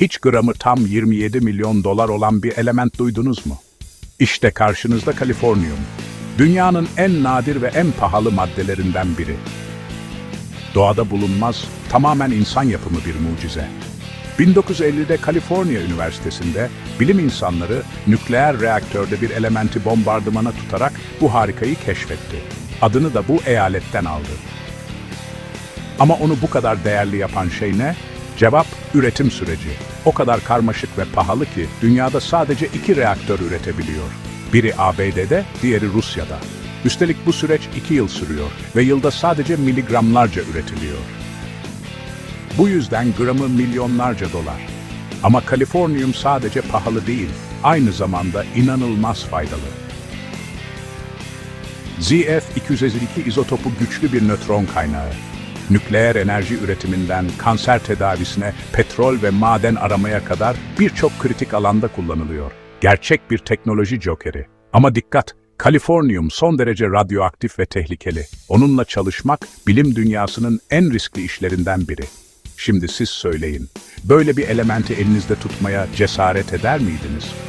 Hiç gramı tam 27 milyon dolar olan bir element duydunuz mu? İşte karşınızda kaliforniyum. Dünyanın en nadir ve en pahalı maddelerinden biri. Doğada bulunmaz, tamamen insan yapımı bir mucize. 1950'de Kaliforniya Üniversitesi'nde bilim insanları nükleer reaktörde bir elementi bombardımana tutarak bu harikayı keşfetti. Adını da bu eyaletten aldı. Ama onu bu kadar değerli yapan şey ne? Cevap, üretim süreci. O kadar karmaşık ve pahalı ki dünyada sadece iki reaktör üretebiliyor. Biri ABD'de, diğeri Rusya'da. Üstelik bu süreç iki yıl sürüyor ve yılda sadece miligramlarca üretiliyor. Bu yüzden gramı milyonlarca dolar. Ama Kaliforniyum sadece pahalı değil, aynı zamanda inanılmaz faydalı. ZF-252 izotopu güçlü bir nötron kaynağı. Nükleer enerji üretiminden kanser tedavisine, petrol ve maden aramaya kadar birçok kritik alanda kullanılıyor. Gerçek bir teknoloji jokeri. Ama dikkat, Kaliforniyum son derece radyoaktif ve tehlikeli. Onunla çalışmak bilim dünyasının en riskli işlerinden biri. Şimdi siz söyleyin, böyle bir elementi elinizde tutmaya cesaret eder miydiniz?